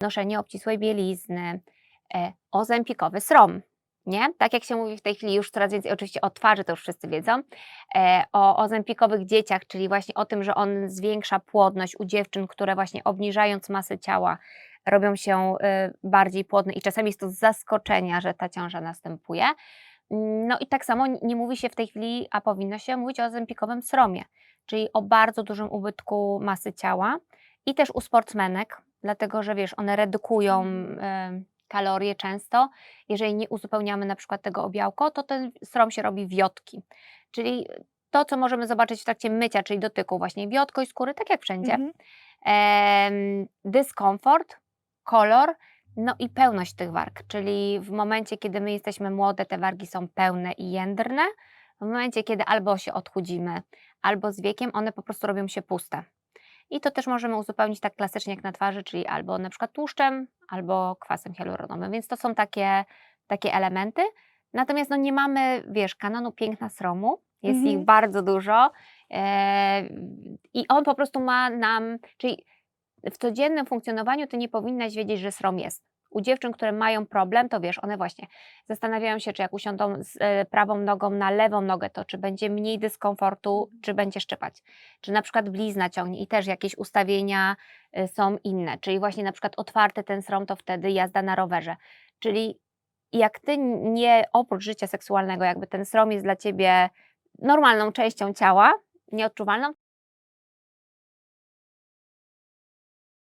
noszenie obcisłej bielizny, e, ozempikowy srom. Nie? Tak jak się mówi w tej chwili już coraz więcej, oczywiście o twarzy to już wszyscy wiedzą, e, o ozempikowych dzieciach, czyli właśnie o tym, że on zwiększa płodność u dziewczyn, które właśnie obniżając masę ciała robią się y, bardziej płodne i czasami jest to z zaskoczenia, że ta ciąża następuje. No i tak samo nie mówi się w tej chwili, a powinno się mówić o ozempikowym sromie, czyli o bardzo dużym ubytku masy ciała i też u sportsmenek, dlatego że wiesz, one redukują y, kalorie często. Jeżeli nie uzupełniamy na przykład tego o białko, to ten srom się robi wiotki. Czyli to, co możemy zobaczyć w trakcie mycia, czyli dotyku właśnie wiotkość skóry, tak jak wszędzie. Mhm. Dyskomfort, kolor, no i pełność tych warg, czyli w momencie, kiedy my jesteśmy młode, te wargi są pełne i jędrne. W momencie, kiedy albo się odchudzimy, albo z wiekiem, one po prostu robią się puste. I to też możemy uzupełnić tak klasycznie jak na twarzy, czyli albo na przykład tłuszczem, albo kwasem hialuronowym. Więc to są takie, takie elementy. Natomiast no nie mamy, wiesz, kanonu piękna sromu. Jest Mhm. ich bardzo dużo. E, I on po prostu ma nam, czyli w codziennym funkcjonowaniu ty nie powinnaś wiedzieć, że srom jest. U dziewczyn, które mają problem, to wiesz, one właśnie zastanawiają się, czy jak usiądą z e, prawą nogą na lewą nogę, to czy będzie mniej dyskomfortu, czy będzie szczypać. Czy na przykład blizna ciągnie i też jakieś ustawienia y, są inne. Czyli właśnie na przykład otwarty ten srom, to wtedy jazda na rowerze. Czyli jak ty nie, oprócz życia seksualnego, jakby ten srom jest dla ciebie normalną częścią ciała, nieodczuwalną,